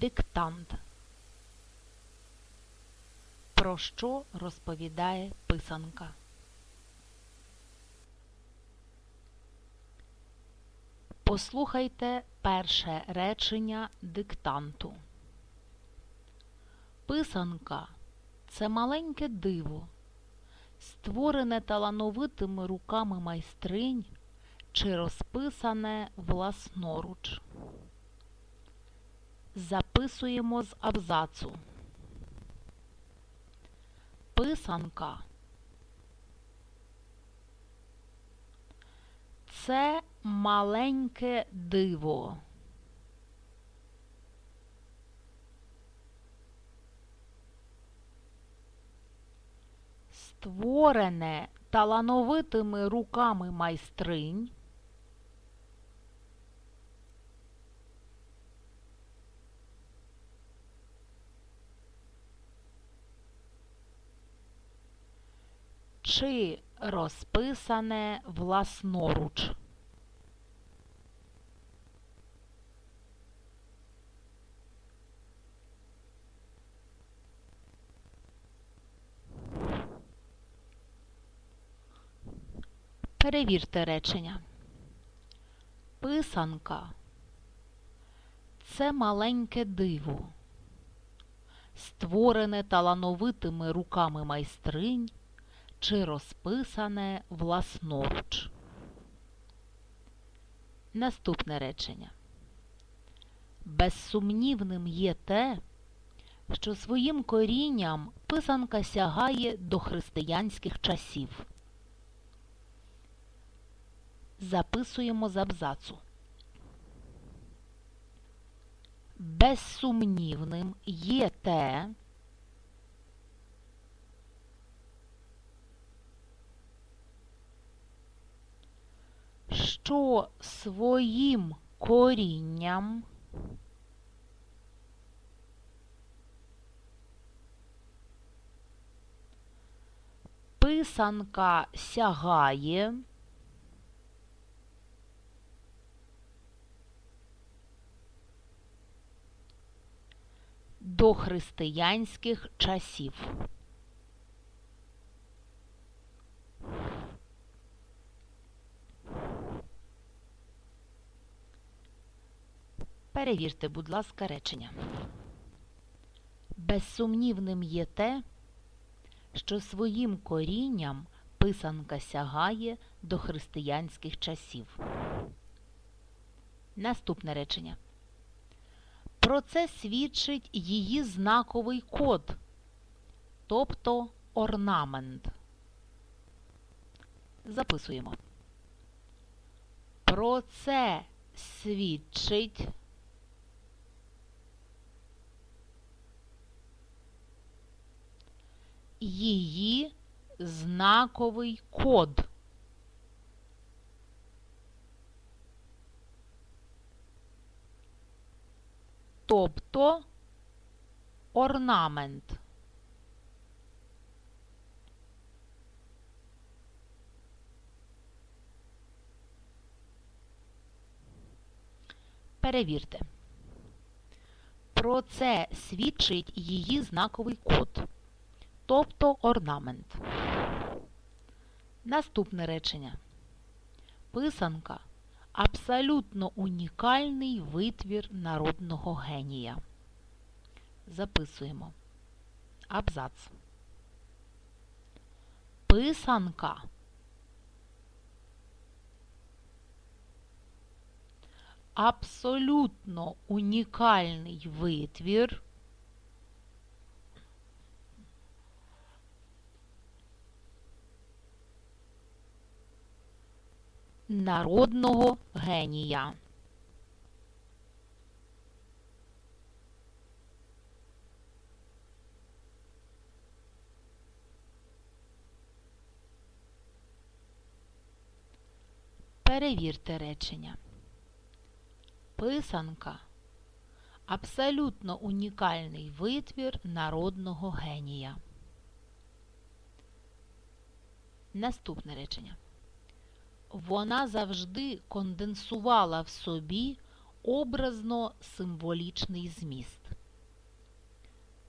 Диктант. Про що розповідає писанка? Послухайте перше речення диктанту. Писанка це маленьке диво, створене талановитими руками майстринь чи розписане власноруч. Записуємо з абзацу. Писанка це маленьке диво. Створене талановитими руками майстринь чи розписане власноруч. Перевірте речення. Писанка це маленьке диво, створене талановитими руками майстринь чи розписане власноруч. Наступне речення. Безсумнівним є те, що своїм корінням писанка сягає до християнських часів. Записуємо з абзацу. Безсумнівним є те, що своїм корінням писанка сягає до християнських часів. Перевірте, будь ласка, речення. Безсумнівним є те, що своїм корінням писанка сягає до християнських часів. Наступне речення. Про це свідчить її знаковий код, тобто орнамент. Записуємо. Про це свідчить її знаковий код. Тобто орнамент. Перевірте. Про це свідчить її знаковий код, тобто орнамент. Наступне речення. Писанка абсолютно унікальний витвір народного генія. Записуємо. Абзац. Писанка абсолютно унікальний витвір народного генія. Перевірте речення. Писанка абсолютно унікальний витвір народного генія. Наступне речення. Вона завжди конденсувала в собі образно-символічний зміст.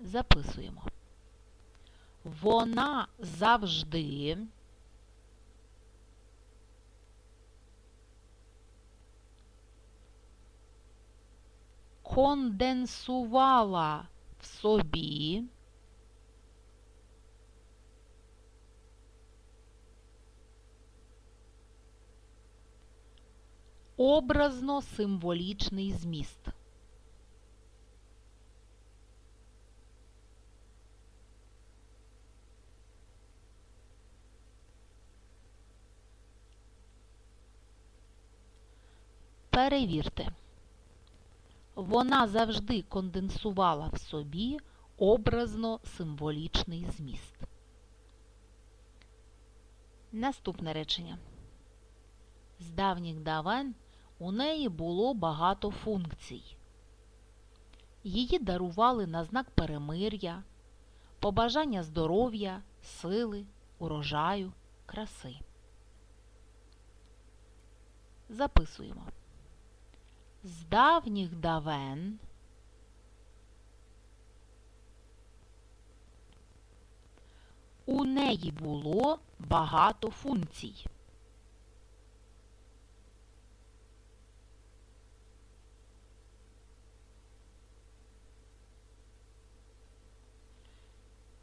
Записуємо. Вона завжди конденсувала в собі образно-символічний зміст. Перевірте. Вона завжди конденсувала в собі образно-символічний зміст. Наступне речення. З давніх давен у неї було багато функцій. Її дарували на знак перемир'я, побажання здоров'я, сили, урожаю, краси. Записуємо. З давніх давен у неї було багато функцій.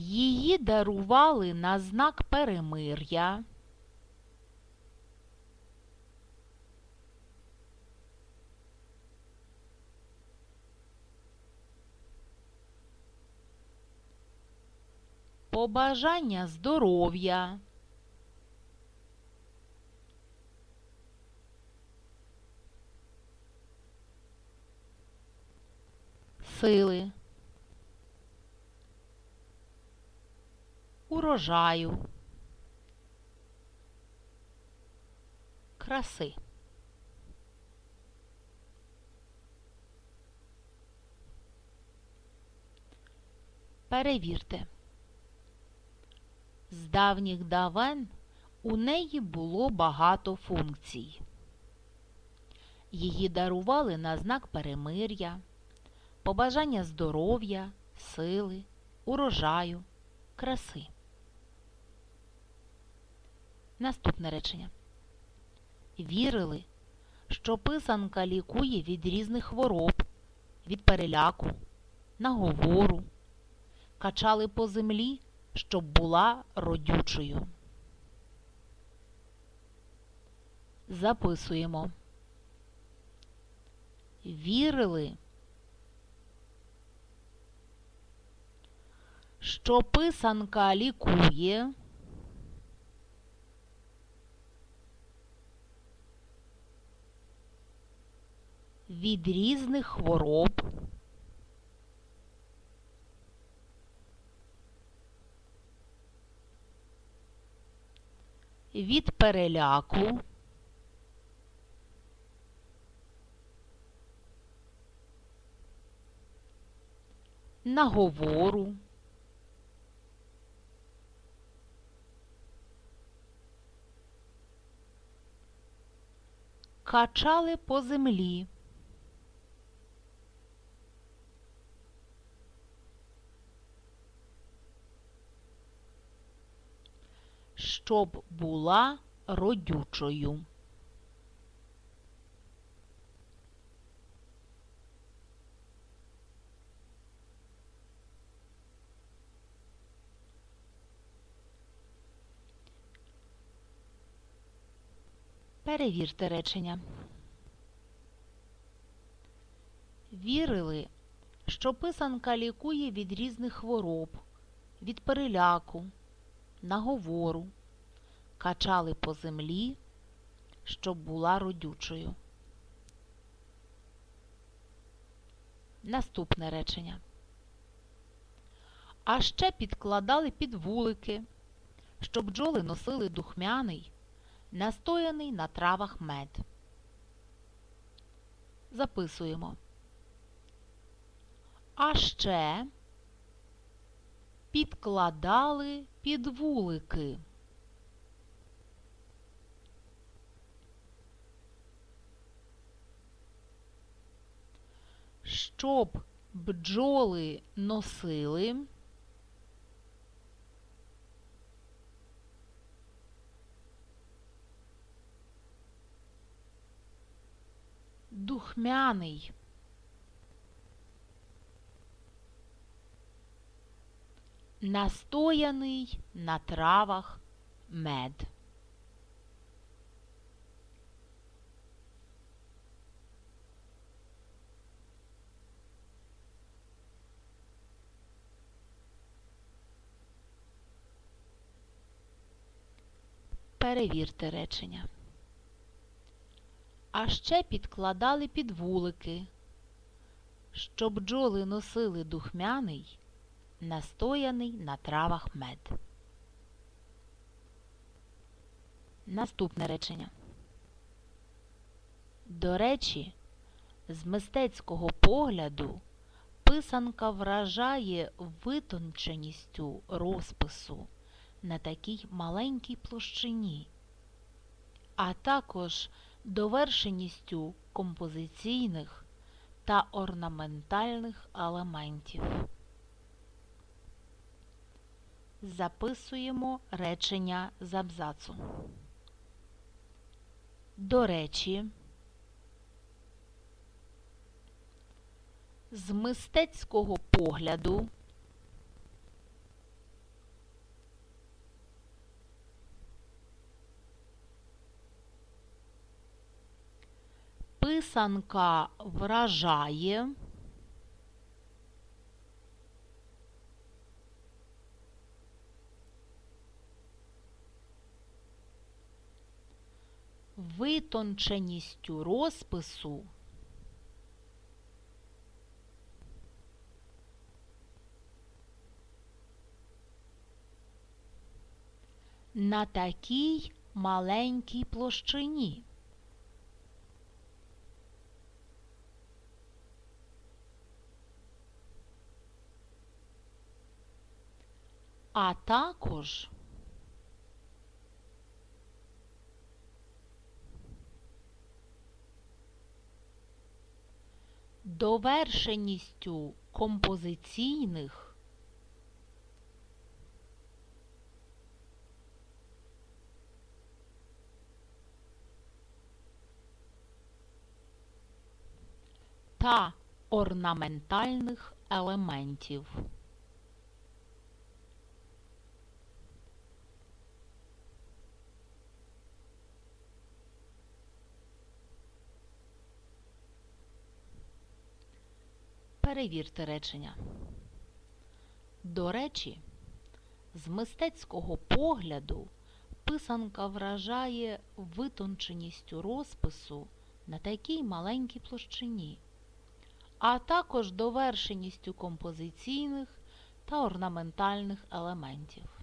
Її дарували на знак перемир'я. Побажання здоров'я. Сили. Урожаю, краси. Перевірте. З давніх давен у неї було багато функцій. Її дарували на знак перемир'я, побажання здоров'я, сили, урожаю, краси. Наступне речення. Вірили, що писанка лікує від різних хвороб, від переляку, наговору, качали по землі, щоб була родючою. Записуємо. Вірили, що писанка лікує. Від різних хвороб, від переляку, наговору, качали по землі. Щоб була родючою. Перевірте речення. Вірили, що писанка лікує від різних хвороб, від переляку, наговору, качали по землі, щоб була родючою. Наступне речення. А ще підкладали під вулики, щоб бджоли носили духмяний, настояний на травах мед. Записуємо. А ще підкладали під вулики. Щоб бджоли носили. Духмяний. Настояний на травах мед. Перевірте речення. А ще підкладали під вулики, щоб бджоли носили духмяний, настояний на травах мед. Наступне речення. До речі, з мистецького погляду писанка вражає витонченістю розпису на такій маленькій площині, а також довершеністю композиційних та орнаментальних елементів. Записуємо речення з абзацу. До речі, з мистецького погляду писанка вражає витонченістю розпису на такій маленькій площині. А також довершеністю композиційних та орнаментальних елементів. Перевірте речення. До речі, з мистецького погляду писанка вражає витонченістю розпису на такій маленькій площині, а також довершеністю композиційних та орнаментальних елементів.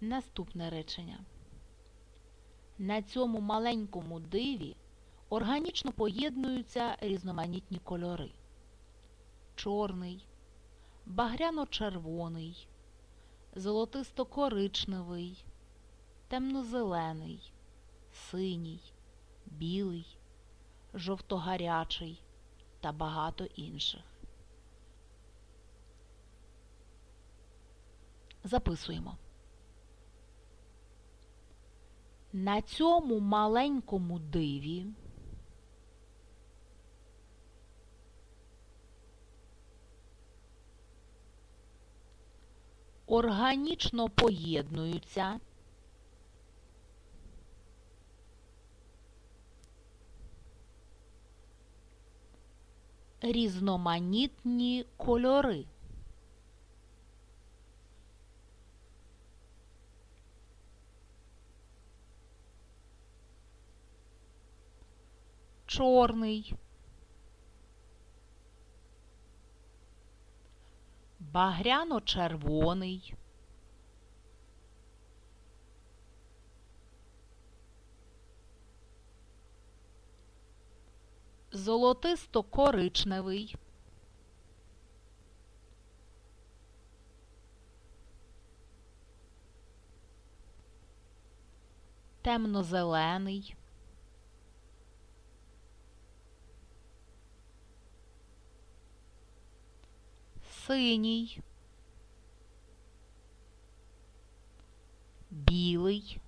Наступне речення. На цьому маленькому диві органічно поєднуються різноманітні кольори чорний, багряно-червоний, золотисто-коричневий, темно-зелений, синій, білий, жовто-гарячий та багато інших. Записуємо. На цьому маленькому диві органічно поєднуються різноманітні кольори. Чорний, багряно-червоний, золотисто-коричневий, темно-зелений, синій, білий,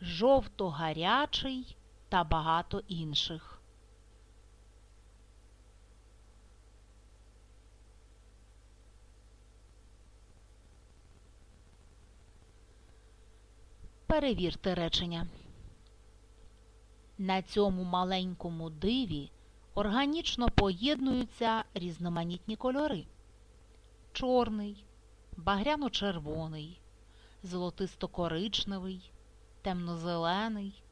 жовто-гарячий та багато інших. Перевірте речення. На цьому маленькому диві органічно поєднуються різноманітні кольори: чорний, багряно-червоний, золотисто-коричневий, темно-зелений,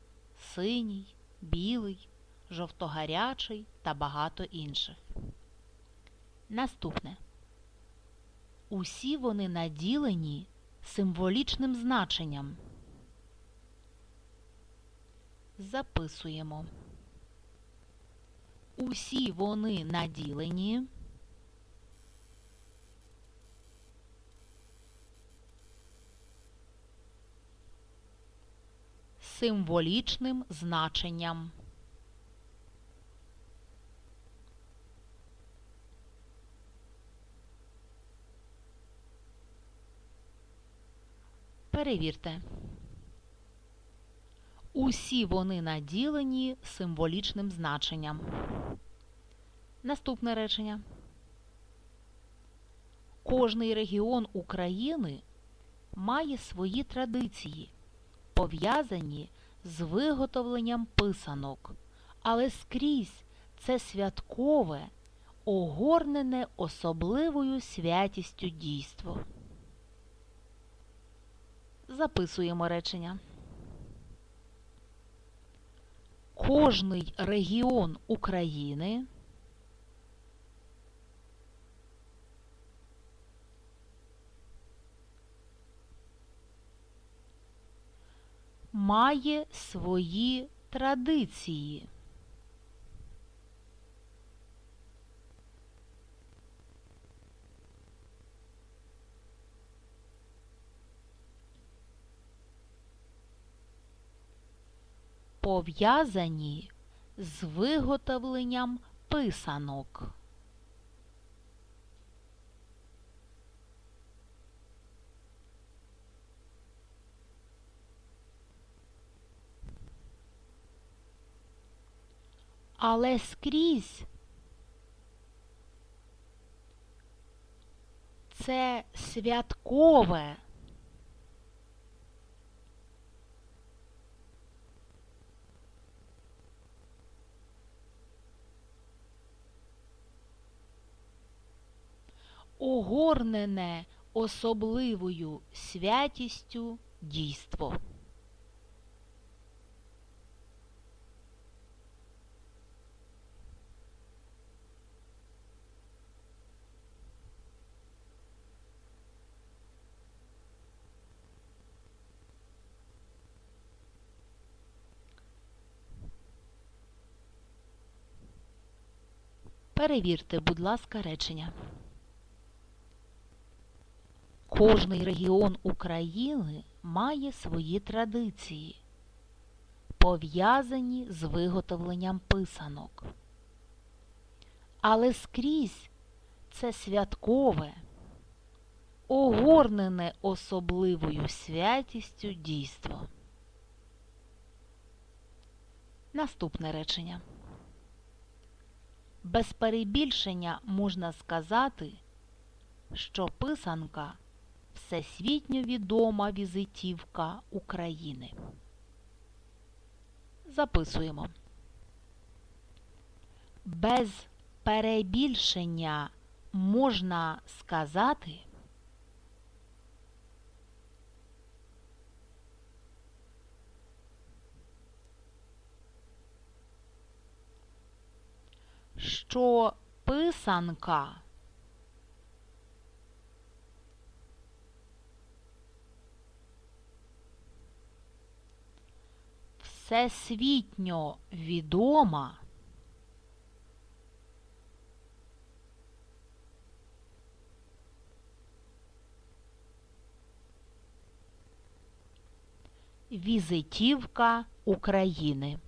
синій, білий, жовто-гарячий та багато інших. Наступне. Усі вони наділені символічним значенням. Записуємо. Усі вони наділені символічним значенням. Перевірте. Усі вони наділені символічним значенням. Наступне речення. Кожний регіон України має свої традиції, пов'язані з виготовленням писанок, але скрізь це святкове, огорнене особливою святістю дійство. Записуємо речення. Кожний регіон України має свої традиції. Пов'язані з виготовленням писанок. Але скрізь це святкове. Огорнене особливою святістю дійство. Перевірте, будь ласка, речення. Кожний регіон України має свої традиції, пов'язані з виготовленням писанок. Але скрізь це святкове, огорнене особливою святістю дійство. Наступне речення. Без перебільшення можна сказати, що писанка всесвітньо відома візитівка України. Записуємо. Без перебільшення можна сказати, що писанка всесвітньо відома Візитівка України.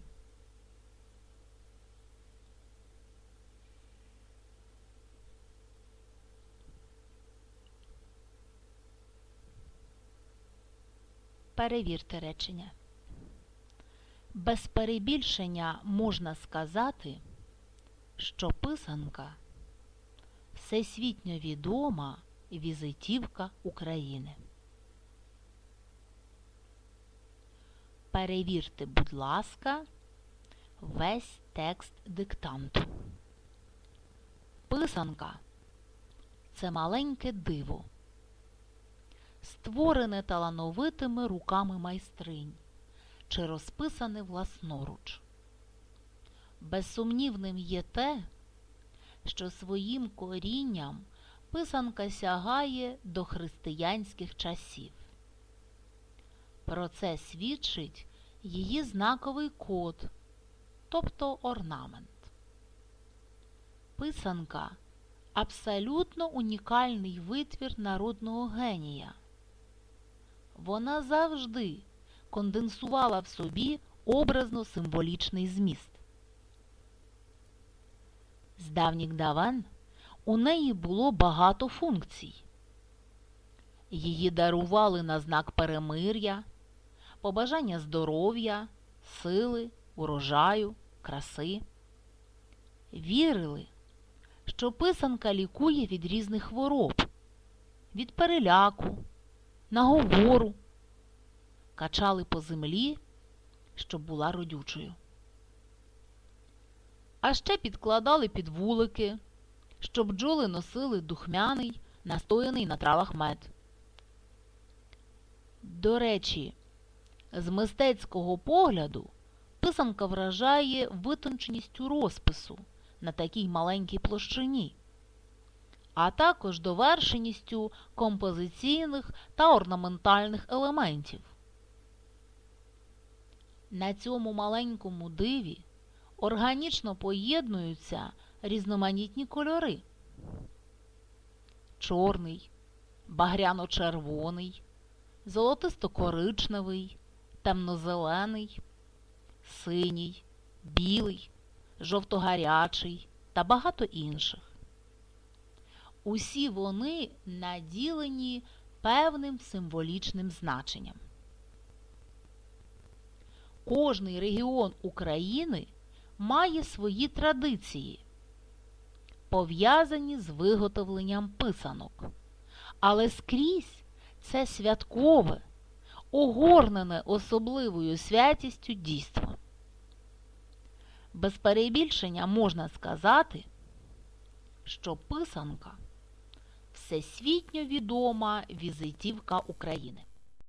Перевірте речення. Без перебільшення можна сказати, що писанка всесвітньо відома візитівка України. Перевірте, будь ласка, весь текст диктанту. Писанка це маленьке диво, створене талановитими руками майстринь чи розписане власноруч. Безсумнівним є те, що своїм корінням писанка сягає до християнських часів. Про це свідчить її знаковий код, тобто орнамент. Писанка абсолютно унікальний витвір народного генія. Вона завжди конденсувала в собі образно-символічний зміст. З давніх давен у неї було багато функцій. Її дарували на знак перемир'я, побажання здоров'я, сили, урожаю, краси. Вірили, що писанка лікує від різних хвороб, від переляку, наговору, качали по землі, щоб була родючою. А ще підкладали під вулики, щоб бджоли носили духмяний, настояний на травах мед. До речі, з мистецького погляду писанка вражає витонченістю розпису на такій маленькій площині, а також довершеністю композиційних та орнаментальних елементів. На цьому маленькому диві органічно поєднуються різноманітні кольори чорний, багряно-червоний, золотисто-коричневий, темнозелений, синій, білий, жовто-гарячий та багато інших. Усі вони наділені певним символічним значенням. Кожний регіон України має свої традиції, пов'язані з виготовленням писанок. Але скрізь це святкове, огорнене особливою святістю дійство. Без перебільшення можна сказати, що писанка всесвітньо відома візитівка України.